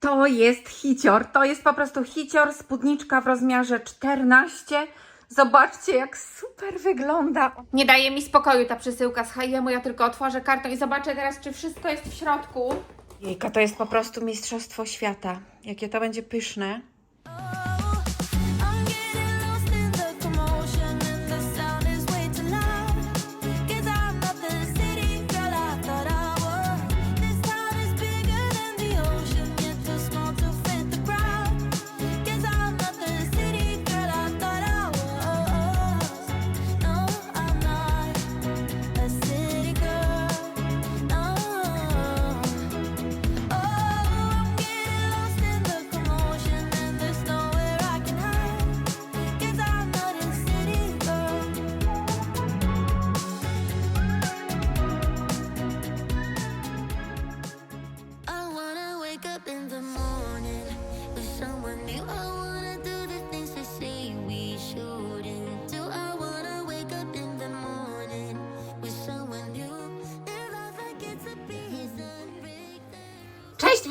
To jest hicior, to jest po prostu hicior, spódniczka w rozmiarze 14. Zobaczcie, jak super wygląda. Nie daje mi spokoju ta przesyłka z H&M, ja tylko otworzę karton i zobaczę teraz, czy wszystko jest w środku. Jejka, to jest po prostu mistrzostwo świata. Jakie to będzie pyszne.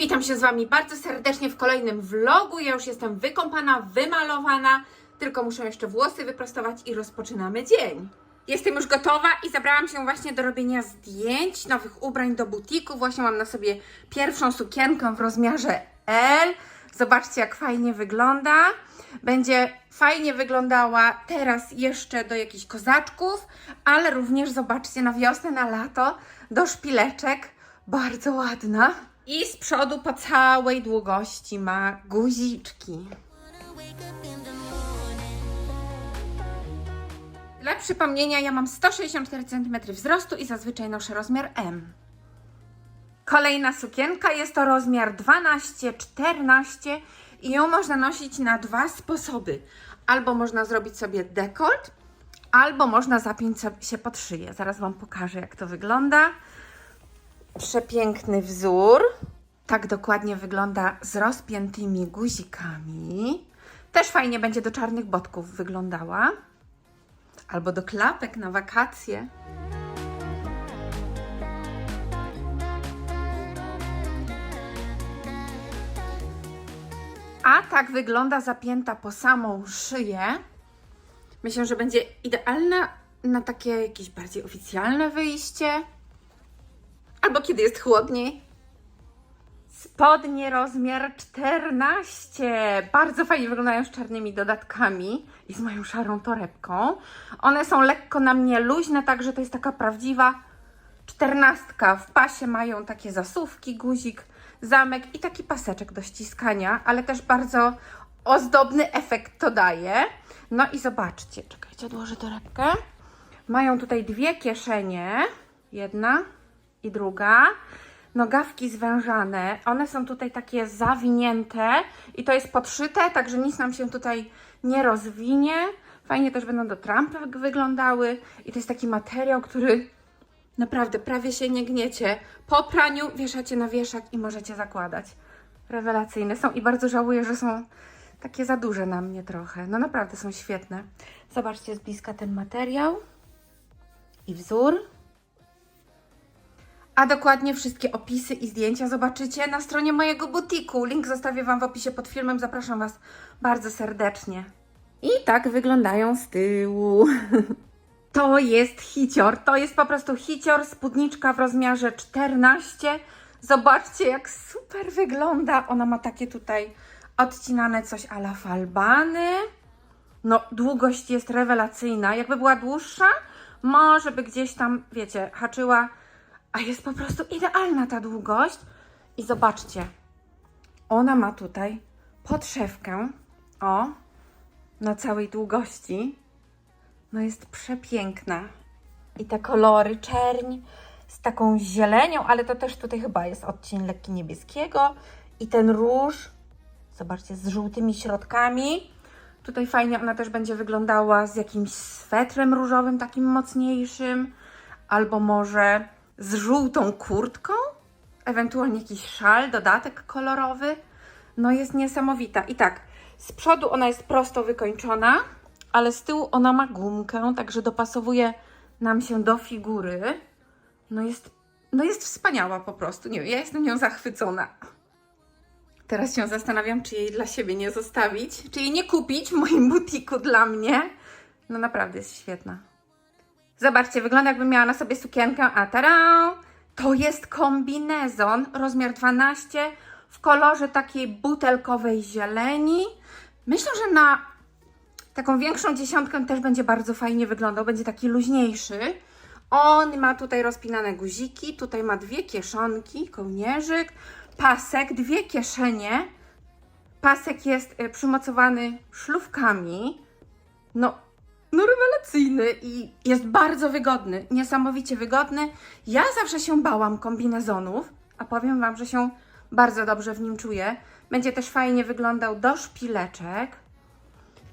Witam się z Wami bardzo serdecznie w kolejnym vlogu. Ja już jestem wykąpana, wymalowana, tylko muszę jeszcze włosy wyprostować i rozpoczynamy dzień. Jestem już gotowa i zabrałam się właśnie do robienia zdjęć, nowych ubrań do butiku. Właśnie mam na sobie pierwszą sukienkę w rozmiarze L. Zobaczcie, jak fajnie wygląda. Będzie fajnie wyglądała teraz jeszcze do jakichś kozaczków, ale również zobaczcie na wiosnę, na lato do szpileczek. Bardzo ładna. I z przodu po całej długości ma guziczki. Dla przypomnienia, ja mam 164 cm wzrostu i zazwyczaj noszę rozmiar M. Kolejna sukienka jest to rozmiar 12-14 i ją można nosić na dwa sposoby. Albo można zrobić sobie dekolt, albo można zapiąć się pod szyję. Zaraz Wam pokażę, jak to wygląda. Przepiękny wzór. Tak dokładnie wygląda z rozpiętymi guzikami. Też fajnie będzie do czarnych botków wyglądała. Albo do klapek na wakacje. A tak wygląda zapięta po samą szyję. Myślę, że będzie idealna na takie jakieś bardziej oficjalne wyjście. Albo kiedy jest chłodniej. Spodnie rozmiar 14. Bardzo fajnie wyglądają z czarnymi dodatkami i z moją szarą torebką. One są lekko na mnie luźne, także to jest taka prawdziwa czternastka. W pasie mają takie zasówki, guzik, zamek i taki paseczek do ściskania, ale też bardzo ozdobny efekt to daje. No i zobaczcie, czekajcie, odłożę torebkę. Mają tutaj dwie kieszenie, jedna i druga. Nogawki zwężane, one są tutaj takie zawinięte i to jest podszyte, także nic nam się tutaj nie rozwinie. Fajnie też będą do trampek wyglądały i to jest taki materiał, który naprawdę prawie się nie gniecie. Po praniu wieszacie na wieszak i możecie zakładać. Rewelacyjne są i bardzo żałuję, że są takie za duże na mnie trochę. No naprawdę są świetne. Zobaczcie z bliska ten materiał i wzór. A dokładnie wszystkie opisy i zdjęcia zobaczycie na stronie mojego butiku. Link zostawię Wam w opisie pod filmem. Zapraszam Was bardzo serdecznie. I tak wyglądają z tyłu. To jest hicior. To jest po prostu hicior, spódniczka w rozmiarze 14. Zobaczcie, jak super wygląda. Ona ma takie tutaj odcinane coś a la falbany. No, długość jest rewelacyjna. Jakby była dłuższa, może by gdzieś tam, wiecie, haczyła, a jest po prostu idealna ta długość. I zobaczcie, ona ma tutaj podszewkę, o, na całej długości. No jest przepiękna. I te kolory czerń z taką zielenią, ale to też tutaj chyba jest odcień lekki niebieskiego. I ten róż, zobaczcie, z żółtymi środkami. Tutaj fajnie ona też będzie wyglądała z jakimś swetrem różowym, takim mocniejszym, albo może z żółtą kurtką, ewentualnie jakiś szal, dodatek kolorowy. No jest niesamowita. I tak, z przodu ona jest prosto wykończona, ale z tyłu ona ma gumkę, także dopasowuje nam się do figury. No jest, no jest wspaniała po prostu. Nie wiem, ja jestem nią zachwycona. Teraz się zastanawiam, czy jej dla siebie nie zostawić, czy jej nie kupić w moim butiku dla mnie. No naprawdę jest świetna. Zobaczcie, wygląda jakby miała na sobie sukienkę, a tada! To jest kombinezon, rozmiar 12, w kolorze takiej butelkowej zieleni. Myślę, że na taką większą dziesiątkę też będzie bardzo fajnie wyglądał, będzie taki luźniejszy. On ma tutaj rozpinane guziki, tutaj ma dwie kieszonki, kołnierzyk, pasek, dwie kieszenie. Pasek jest y, przymocowany szlufkami. No, no rewelacyjny i jest bardzo wygodny, niesamowicie wygodny. Ja zawsze się bałam kombinezonów, a powiem Wam, że się bardzo dobrze w nim czuję. Będzie też fajnie wyglądał do szpileczek.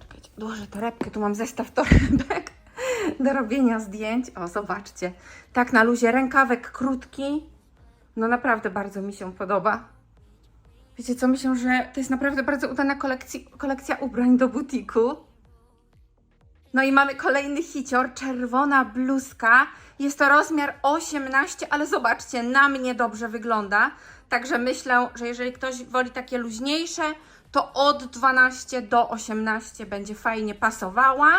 Czekajcie, odłożę torebkę, tu mam zestaw torebek do robienia zdjęć. O, zobaczcie, tak na luzie, rękawek krótki. No naprawdę bardzo mi się podoba. Wiecie co, myślę, że to jest naprawdę bardzo udana kolekcja ubrań do butiku. No i mamy kolejny hicior, czerwona bluzka. Jest to rozmiar 18, ale zobaczcie, na mnie dobrze wygląda. Także myślę, że jeżeli ktoś woli takie luźniejsze, to od 12 do 18 będzie fajnie pasowała.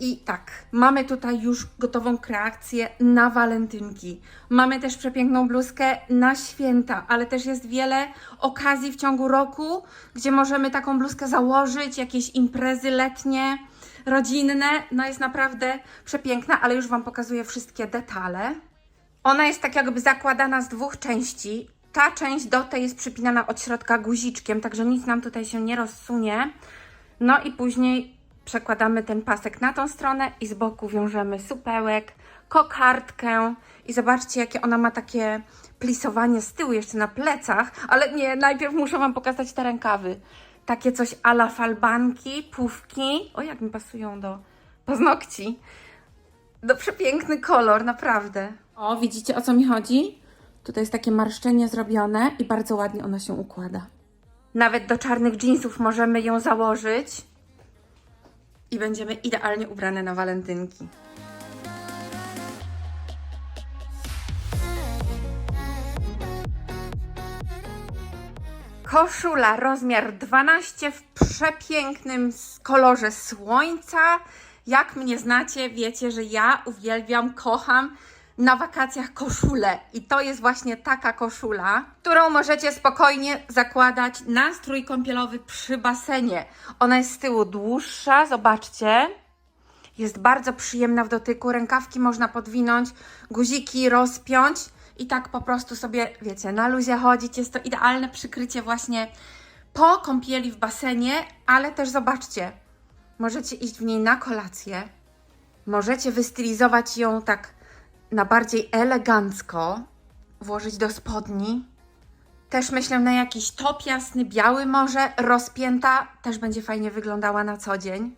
I tak, mamy tutaj już gotową kreację na walentynki. Mamy też przepiękną bluzkę na święta, ale też jest wiele okazji w ciągu roku, gdzie możemy taką bluzkę założyć, jakieś imprezy letnie, rodzinne. No jest naprawdę przepiękna, ale już Wam pokazuję wszystkie detale. Ona jest tak jakby zakładana z dwóch części. Ta część do tej jest przypinana od środka guziczkiem, także nic nam tutaj się nie rozsunie. No i później przekładamy ten pasek na tą stronę i z boku wiążemy supełek, kokardkę i zobaczcie jakie ona ma takie plisowanie z tyłu jeszcze na plecach, ale nie, najpierw muszę Wam pokazać te rękawy. Takie coś ala falbanki, pufki, o jak mi pasują do paznokci. No przepiękny kolor, naprawdę. O, widzicie o co mi chodzi? Tutaj jest takie marszczenie zrobione i bardzo ładnie ona się układa. Nawet do czarnych jeansów możemy ją założyć i będziemy idealnie ubrane na walentynki. Koszula rozmiar 12 w przepięknym kolorze słońca. Jak mnie znacie, wiecie, że ja uwielbiam, kocham na wakacjach koszulę. I to jest właśnie taka koszula, którą możecie spokojnie zakładać na strój kąpielowy przy basenie. Ona jest z tyłu dłuższa, zobaczcie. Jest bardzo przyjemna w dotyku. Rękawki można podwinąć, guziki rozpiąć i tak po prostu sobie, wiecie, na luzie chodzić. Jest to idealne przykrycie właśnie po kąpieli w basenie, ale też zobaczcie, możecie iść w niej na kolację. Możecie wystylizować ją tak na bardziej elegancko, włożyć do spodni. Też myślę na jakiś top jasny, biały może, rozpięta, też będzie fajnie wyglądała na co dzień.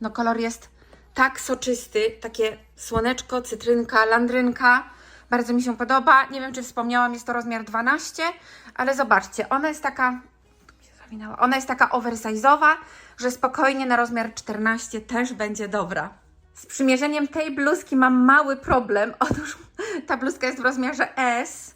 No kolor jest tak soczysty, takie słoneczko, cytrynka, landrynka. Bardzo mi się podoba. Nie wiem, czy wspomniałam, jest to rozmiar 12, ale zobaczcie, ona jest taka zawinęła. Ona jest taka oversize'owa, że spokojnie na rozmiar 14 też będzie dobra. Z przymierzeniem tej bluzki mam mały problem. Otóż ta bluzka jest w rozmiarze S.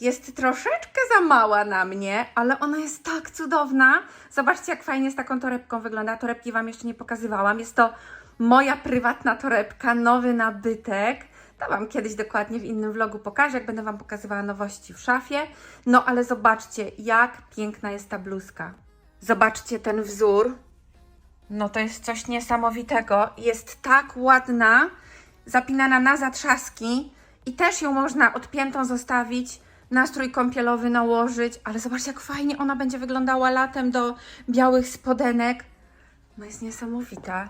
Jest troszeczkę za mała na mnie, ale ona jest tak cudowna. Zobaczcie, jak fajnie z taką torebką wygląda. Torebki Wam jeszcze nie pokazywałam. Jest to moja prywatna torebka, nowy nabytek. To Wam kiedyś dokładnie w innym vlogu pokażę, jak będę Wam pokazywała nowości w szafie. No ale zobaczcie, jak piękna jest ta bluzka. Zobaczcie ten wzór. No to jest coś niesamowitego. Jest tak ładna, zapinana na zatrzaski i też ją można odpiętą zostawić, nastrój kąpielowy nałożyć, ale zobaczcie jak fajnie ona będzie wyglądała latem do białych spodenek. No jest niesamowita.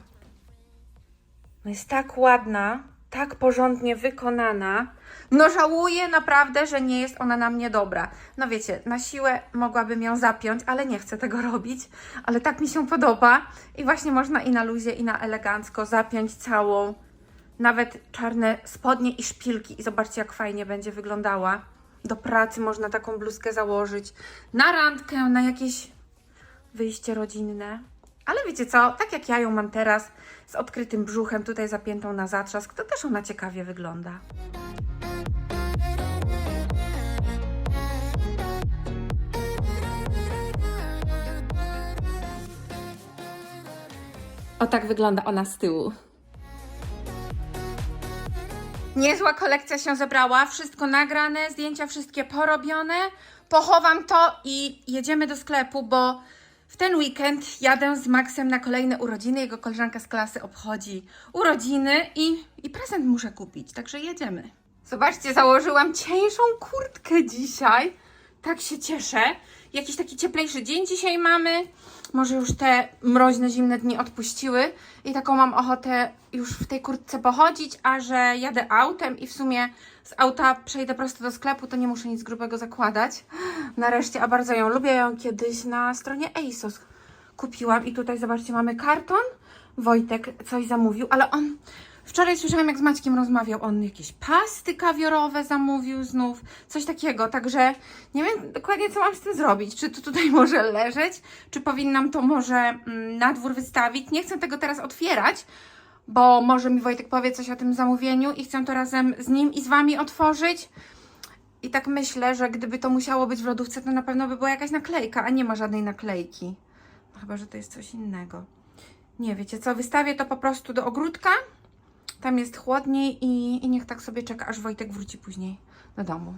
No jest tak ładna, tak porządnie wykonana. No żałuję naprawdę, że nie jest ona na mnie dobra. No wiecie, na siłę mogłabym ją zapiąć, ale nie chcę tego robić. Ale tak mi się podoba i właśnie można i na luzie, i na elegancko zapiąć całą. Nawet czarne spodnie i szpilki. I zobaczcie, jak fajnie będzie wyglądała. Do pracy można taką bluzkę założyć. Na randkę, na jakieś wyjście rodzinne. Ale wiecie co, tak jak ja ją mam teraz, z odkrytym brzuchem, tutaj zapiętą na zatrzask, to też ona ciekawie wygląda. O tak wygląda ona z tyłu. Niezła kolekcja się zebrała, wszystko nagrane, zdjęcia wszystkie porobione. Pochowam to i jedziemy do sklepu, bo w ten weekend jadę z Maxem na kolejne urodziny. Jego koleżanka z klasy obchodzi urodziny i, i prezent muszę kupić, także jedziemy. Zobaczcie, założyłam cieńszą kurtkę dzisiaj. Tak się cieszę. Jakiś taki cieplejszy dzień dzisiaj mamy. Może już te mroźne, zimne dni odpuściły i taką mam ochotę już w tej kurtce pochodzić, a że jadę autem i w sumie z auta przejdę prosto do sklepu, to nie muszę nic grubego zakładać. Nareszcie, a bardzo ją lubię. Ją kiedyś na stronie ASOS kupiłam i tutaj zobaczcie, mamy karton. Wojtek coś zamówił, ale on Wczoraj słyszałam, jak z Maćkiem rozmawiał, on jakieś pasty kawiorowe zamówił znów, coś takiego, także nie wiem dokładnie, co mam z tym zrobić. Czy to tutaj może leżeć, czy powinnam to może mm, na dwór wystawić. Nie chcę tego teraz otwierać, bo może mi Wojtek powie coś o tym zamówieniu i chcę to razem z nim i z Wami otworzyć. I tak myślę, że gdyby to musiało być w lodówce, to na pewno by była jakaś naklejka, a nie ma żadnej naklejki. No chyba, że to jest coś innego. Nie, wiecie co, wystawię to po prostu do ogródka. Tam jest chłodniej i, i niech tak sobie czeka, aż Wojtek wróci później do domu.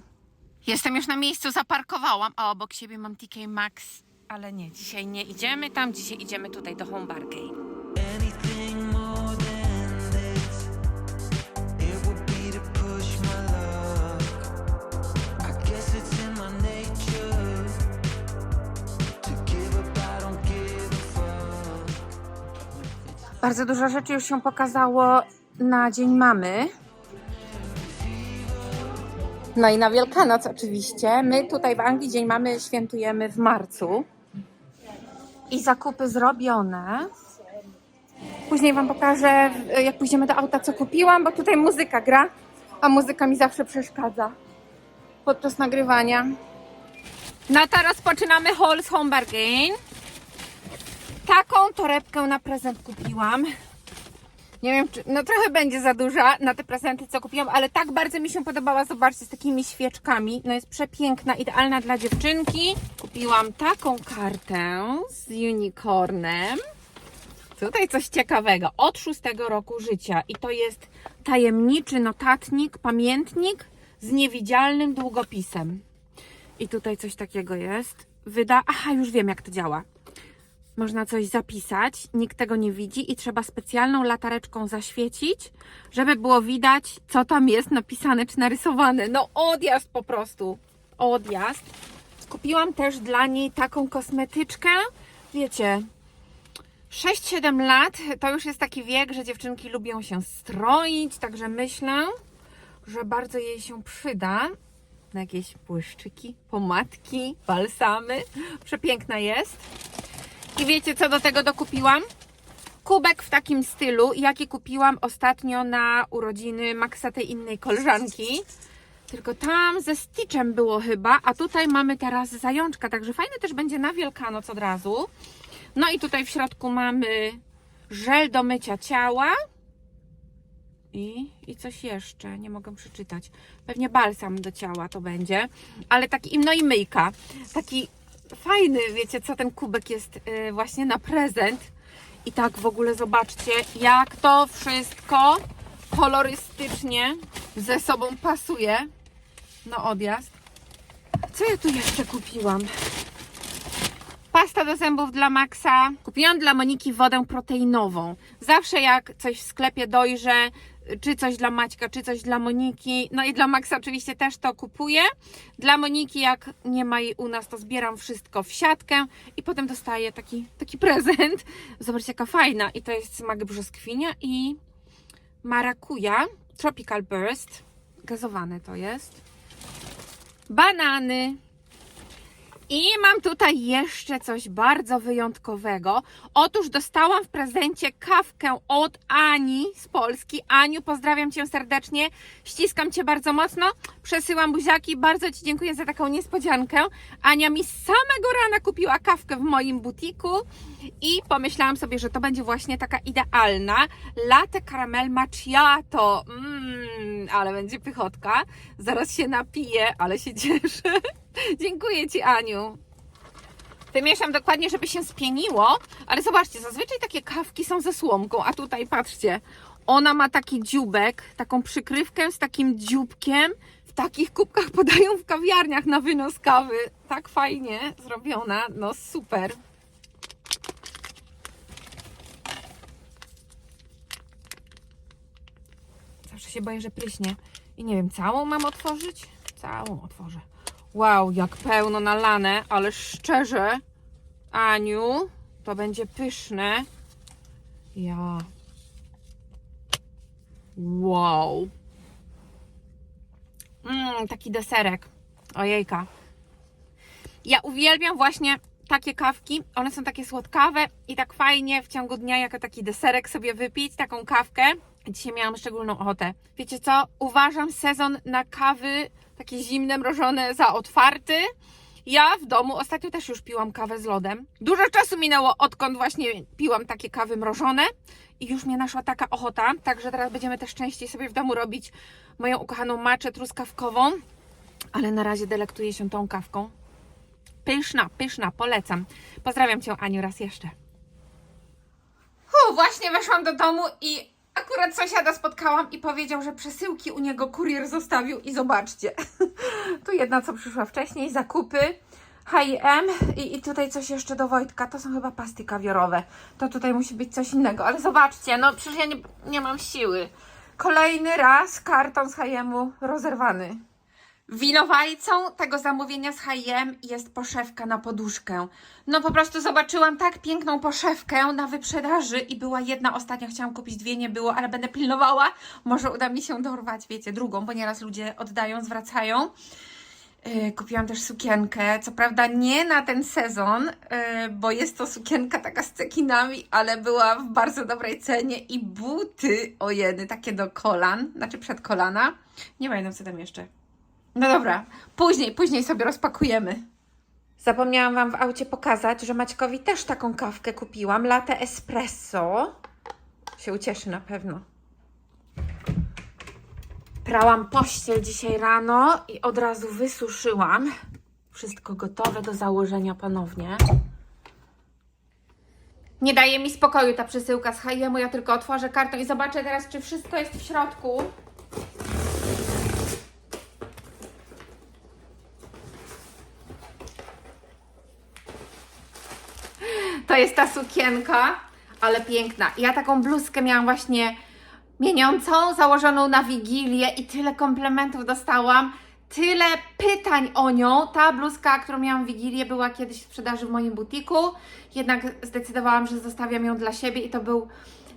Jestem już na miejscu, zaparkowałam, a obok siebie mam TK Maxx. Ale nie, dzisiaj nie idziemy tam, dzisiaj idziemy tutaj do Home Bargain. anything more than this. It would be to push my luck. I guess it's in my nature to give up. I don't give a fuck. Bardzo dużo rzeczy już się pokazało na Dzień Mamy. No i na Wielkanoc oczywiście. My tutaj w Anglii Dzień Mamy świętujemy w marcu. I zakupy zrobione. Później Wam pokażę, jak pójdziemy do auta, co kupiłam, bo tutaj muzyka gra, a muzyka mi zawsze przeszkadza podczas nagrywania. No to rozpoczynamy haul z Home Bargain. Taką torebkę na prezent kupiłam. Nie wiem, czy, no trochę będzie za duża na te prezenty, co kupiłam, ale tak bardzo mi się podobała, zobaczcie, z takimi świeczkami. No jest przepiękna, idealna dla dziewczynki. Kupiłam taką kartę z unicornem. Tutaj coś ciekawego. Od szóstego roku życia. I to jest tajemniczy notatnik, pamiętnik z niewidzialnym długopisem. I tutaj coś takiego jest. Wyda... Aha, już wiem jak to działa. Można coś zapisać, nikt tego nie widzi i trzeba specjalną latareczką zaświecić, żeby było widać, co tam jest napisane czy narysowane. No odjazd po prostu. Odjazd. Kupiłam też dla niej taką kosmetyczkę. Wiecie, 6-7 lat to już jest taki wiek, że dziewczynki lubią się stroić, także myślę, że bardzo jej się przyda na jakieś błyszczyki, pomadki, balsamy. Przepiękna jest. I wiecie, co do tego dokupiłam? Kubek w takim stylu, jaki kupiłam ostatnio na urodziny Maxa tej innej koleżanki. Tylko tam ze Stitchem było chyba, a tutaj mamy teraz zajączka, także fajny też będzie na Wielkanoc od razu. No i tutaj w środku mamy żel do mycia ciała i, i coś jeszcze, nie mogę przeczytać. Pewnie balsam do ciała to będzie, ale taki, no i myjka. Taki fajny, wiecie co, ten kubek jest y, właśnie na prezent. I tak w ogóle zobaczcie, jak to wszystko kolorystycznie ze sobą pasuje. No odjazd. Co ja tu jeszcze kupiłam? Pasta do zębów dla Maxa. Kupiłam dla Moniki wodę proteinową. Zawsze jak coś w sklepie dojrzę, czy coś dla Maćka, czy coś dla Moniki, no i dla Maxa oczywiście też to kupuję. Dla Moniki, jak nie ma jej u nas, to zbieram wszystko w siatkę i potem dostaję taki, taki prezent. Zobaczcie, jaka fajna. I to jest smak brzoskwinia i marakuja. Tropical Burst. Gazowane to jest. Banany. I mam tutaj jeszcze coś bardzo wyjątkowego. Otóż dostałam w prezencie kawkę od Ani z Polski. Aniu, pozdrawiam Cię serdecznie. Ściskam Cię bardzo mocno. Przesyłam buziaki. Bardzo Ci dziękuję za taką niespodziankę. Ania mi z samego rana kupiła kawkę w moim butiku i pomyślałam sobie, że to będzie właśnie taka idealna latte caramel macchiato. Mmm, ale będzie pychotka. Zaraz się napiję, ale się cieszę. Dziękuję Ci, Aniu. Wymieszam dokładnie, żeby się spieniło, ale zobaczcie, zazwyczaj takie kawki są ze słomką, a tutaj patrzcie, ona ma taki dziubek, taką przykrywkę z takim dzióbkiem. W takich kubkach podają w kawiarniach na wynos kawy. Tak fajnie zrobiona, no super. Zawsze się boję, że pryśnie. I nie wiem, całą mam otworzyć? Całą otworzę. Wow, jak pełno nalane, ale szczerze, Aniu, to będzie pyszne. Ja. Wow. Mmm, taki deserek. Ojejka. Ja uwielbiam właśnie takie kawki. One są takie słodkawe i tak fajnie w ciągu dnia jako taki deserek sobie wypić taką kawkę. Dzisiaj miałam szczególną ochotę. Wiecie co? Uważam sezon na kawy takie zimne, mrożone za otwarty. Ja w domu ostatnio też już piłam kawę z lodem. Dużo czasu minęło, odkąd właśnie piłam takie kawy mrożone i już mnie naszła taka ochota, także teraz będziemy też częściej sobie w domu robić moją ukochaną maczę truskawkową, ale na razie delektuję się tą kawką. Pyszna, pyszna, polecam. Pozdrawiam Cię Aniu raz jeszcze. Hu, właśnie weszłam do domu i akurat sąsiada spotkałam i powiedział, że przesyłki u niego kurier zostawił i zobaczcie. tu jedna, co przyszła wcześniej, zakupy H&M i, i tutaj coś jeszcze do Wojtka. To są chyba pasty kawiorowe. To tutaj musi być coś innego, ale zobaczcie, no przecież ja nie, nie mam siły. Kolejny raz karton z H&M-u rozerwany. Winowajcą tego zamówienia z H&M jest poszewka na poduszkę. No po prostu zobaczyłam tak piękną poszewkę na wyprzedaży i była jedna ostatnia, chciałam kupić dwie, nie było, ale będę pilnowała. Może uda mi się dorwać, wiecie, drugą, bo nieraz ludzie oddają, zwracają. Yy, kupiłam też sukienkę, co prawda nie na ten sezon, yy, bo jest to sukienka taka z cekinami, ale była w bardzo dobrej cenie i buty, o jedy, takie do kolan, znaczy przed kolana. Nie pamiętam co tam jeszcze. No dobra, później, później sobie rozpakujemy. Zapomniałam Wam w aucie pokazać, że Maćkowi też taką kawkę kupiłam, latte espresso. Się ucieszy na pewno. Prałam pościel dzisiaj rano i od razu wysuszyłam. Wszystko gotowe do założenia ponownie. Nie daje mi spokoju ta przesyłka z H&M, ja tylko otworzę karton i zobaczę teraz, czy wszystko jest w środku. To jest ta sukienka, ale piękna. Ja taką bluzkę miałam właśnie mieniącą, założoną na Wigilię i tyle komplementów dostałam. Tyle pytań o nią. Ta bluzka, którą miałam w Wigilię, była kiedyś w sprzedaży w moim butiku. Jednak zdecydowałam, że zostawiam ją dla siebie i to był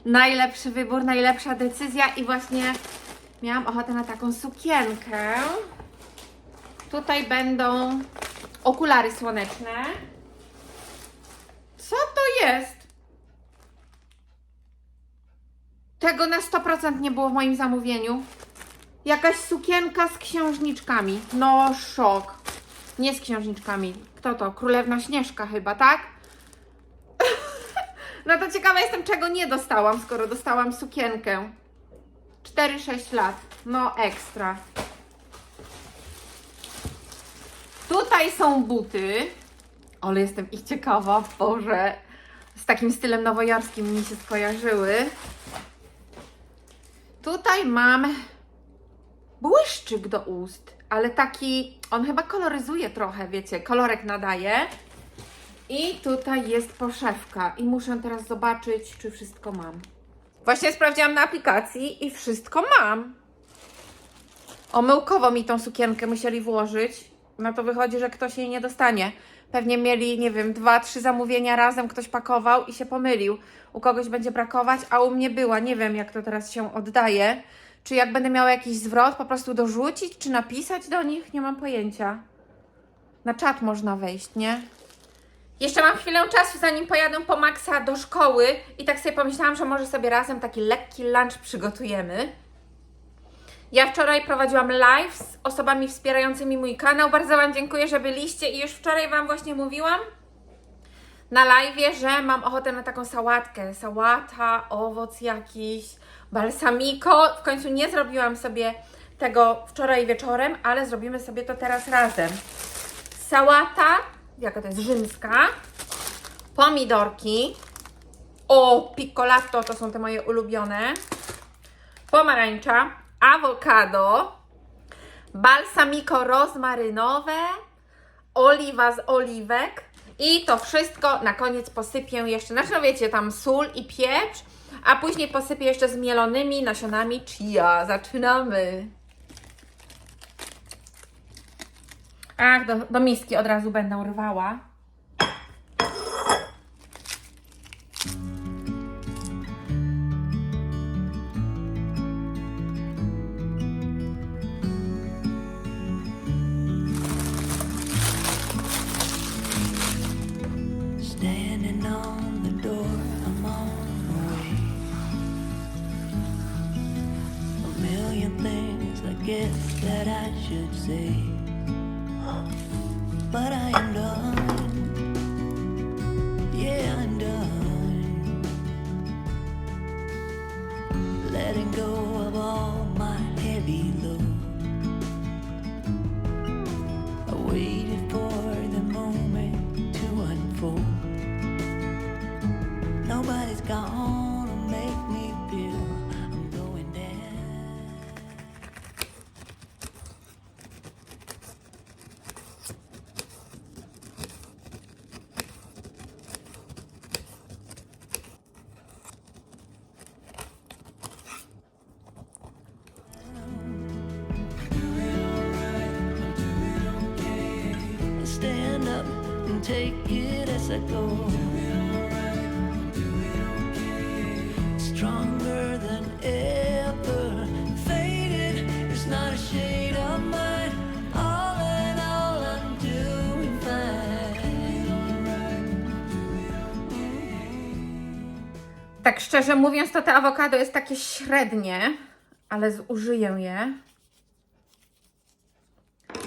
najlepszy wybór, najlepsza decyzja i właśnie miałam ochotę na taką sukienkę. Tutaj będą okulary słoneczne. Co to jest? Tego na 100% nie było w moim zamówieniu. Jakaś sukienka z księżniczkami. No, szok. Nie z księżniczkami. Kto to? Królewna Śnieżka chyba, tak? no to ciekawa jestem, czego nie dostałam, skoro dostałam sukienkę. 4-6 lat. No, ekstra. Tutaj są buty. Ale jestem ich ciekawa, Boże. Z takim stylem nowojorskim mi się skojarzyły. Tutaj mam błyszczyk do ust, ale taki, on chyba koloryzuje trochę, wiecie, kolorek nadaje. I tutaj jest poszewka i muszę teraz zobaczyć, czy wszystko mam. Właśnie sprawdziłam na aplikacji i wszystko mam. Omyłkowo mi tą sukienkę musieli włożyć. No to wychodzi, że ktoś jej nie dostanie. Pewnie mieli, nie wiem, dwa, trzy zamówienia razem, ktoś pakował i się pomylił. U kogoś będzie brakować, a u mnie była. Nie wiem, jak to teraz się oddaje. Czy jak będę miała jakiś zwrot, po prostu dorzucić, czy napisać do nich? Nie mam pojęcia. Na czat można wejść, nie? Jeszcze mam chwilę czasu, zanim pojadę po Maxa do szkoły i tak sobie pomyślałam, że może sobie razem taki lekki lunch przygotujemy. Ja wczoraj prowadziłam live z osobami wspierającymi mój kanał. Bardzo Wam dziękuję, że byliście i już wczoraj Wam właśnie mówiłam na live, że mam ochotę na taką sałatkę. Sałata, owoc jakiś, balsamiko. W końcu nie zrobiłam sobie tego wczoraj wieczorem, ale zrobimy sobie to teraz razem. Sałata, jaka to jest rzymska, pomidorki, o, piccolato to są te moje ulubione, pomarańcza, awokado, balsamico rozmarynowe, oliwa z oliwek i to wszystko na koniec posypię jeszcze, znaczy no wiecie, tam sól i pieprz, a później posypię jeszcze zmielonymi nasionami chia. Zaczynamy! Ach, do, do miski od razu będę rwała. Tak szczerze mówiąc, to te awokado jest takie średnie, ale zużyję je.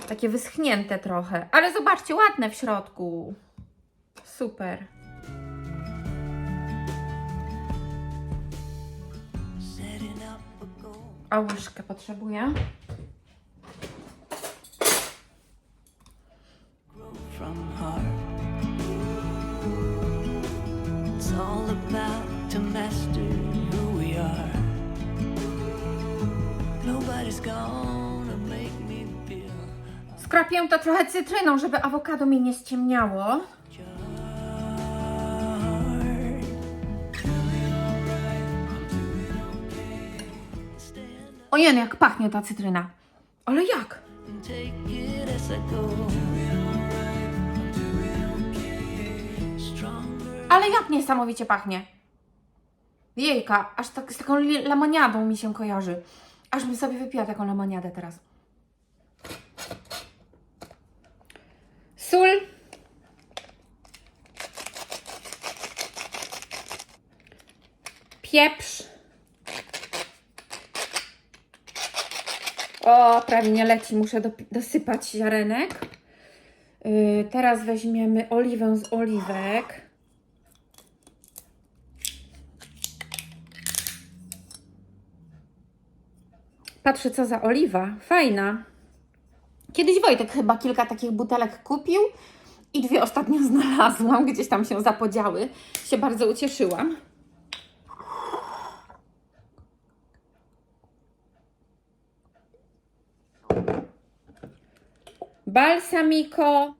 Takie wyschnięte trochę, ale zobaczcie, ładne w środku. Super. A łyżkę potrzebuję. Skrapię to trochę cytryną, żeby awokado mi nie ściemniało. Up Ojej, jak pachnie ta cytryna. Ale jak? Ale jak niesamowicie pachnie. Jejka, aż tak z taką lemoniadą mi się kojarzy. Aż bym sobie wypiła taką lemoniadę teraz. Sól. Pieprz. O, prawie nie leci, muszę dopi- dosypać ziarenek. Yy, teraz weźmiemy oliwę z oliwek. Patrzę, co za oliwa. Fajna. Kiedyś Wojtek chyba kilka takich butelek kupił i dwie ostatnio znalazłam, gdzieś tam się zapodziały. Się bardzo ucieszyłam. Fine.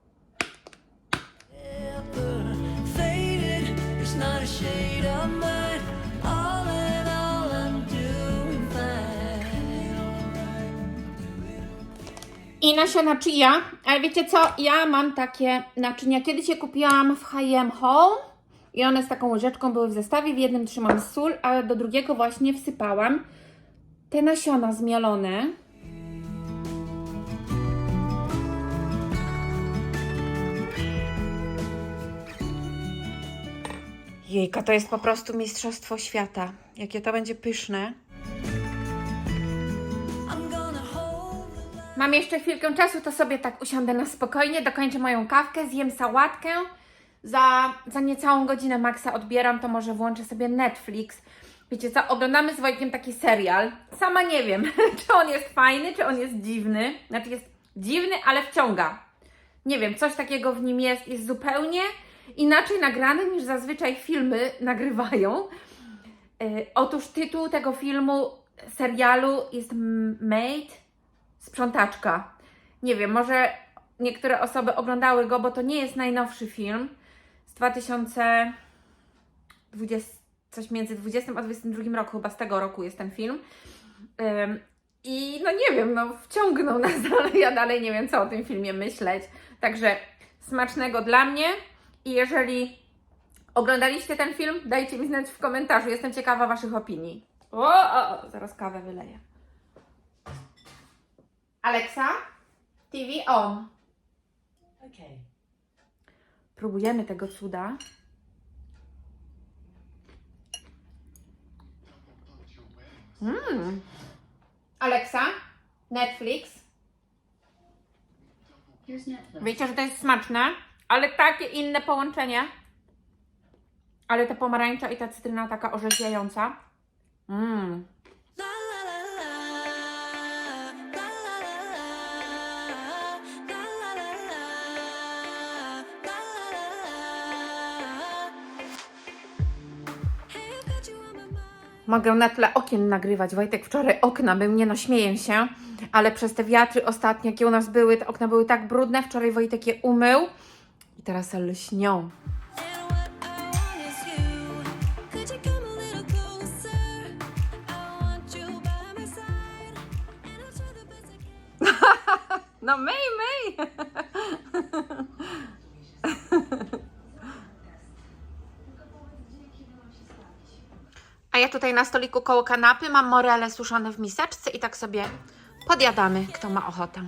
I nasiona chia. Ale wiecie co? Ja mam takie naczynia. Kiedyś je kupiłam w H&M Home i one z taką łyżeczką były w zestawie. W jednym trzymam sól, a do drugiego właśnie wsypałam te nasiona zmielone. Jejka, to jest po prostu mistrzostwo świata. Jakie to będzie pyszne. Mam jeszcze chwilkę czasu, to sobie tak usiądę na spokojnie, dokończę moją kawkę, zjem sałatkę. Za, za niecałą godzinę Maxa odbieram, to może włączę sobie Netflix. Wiecie co, oglądamy z Wojtkiem taki serial. Sama nie wiem, czy on jest fajny, czy on jest dziwny. Znaczy jest dziwny, ale wciąga. Nie wiem, coś takiego w nim jest, jest zupełnie inaczej nagrany niż zazwyczaj filmy nagrywają. E, Otóż tytuł tego filmu, serialu jest M- Maid, sprzątaczka. Nie wiem, może niektóre osoby oglądały go, bo to nie jest najnowszy film z 2020, coś między 20 a 22 roku, chyba z tego roku jest ten film. I no nie wiem, no wciągnął nas, ale ja dalej nie wiem, co o tym filmie myśleć. Także smacznego dla mnie i jeżeli oglądaliście ten film, dajcie mi znać w komentarzu. Jestem ciekawa Waszych opinii. O, o, o zaraz kawę wyleję. Alexa, TV on. Okay. Próbujemy tego cuda. Mm. Alexa, Netflix. Wiecie, że to jest smaczne, ale takie inne połączenie. Ale ta pomarańcza i ta cytryna taka orzeźwiająca. Mmm. Mogę na tle okien nagrywać. Wojtek wczoraj okna był, nie no śmieję się, ale przez te wiatry ostatnie, jakie u nas były, te okna były tak brudne. Wczoraj Wojtek je umył teraz lśnią. No myj, myj! A ja tutaj na stoliku koło kanapy mam morele suszone w miseczce i tak sobie podjadamy, kto ma ochotę.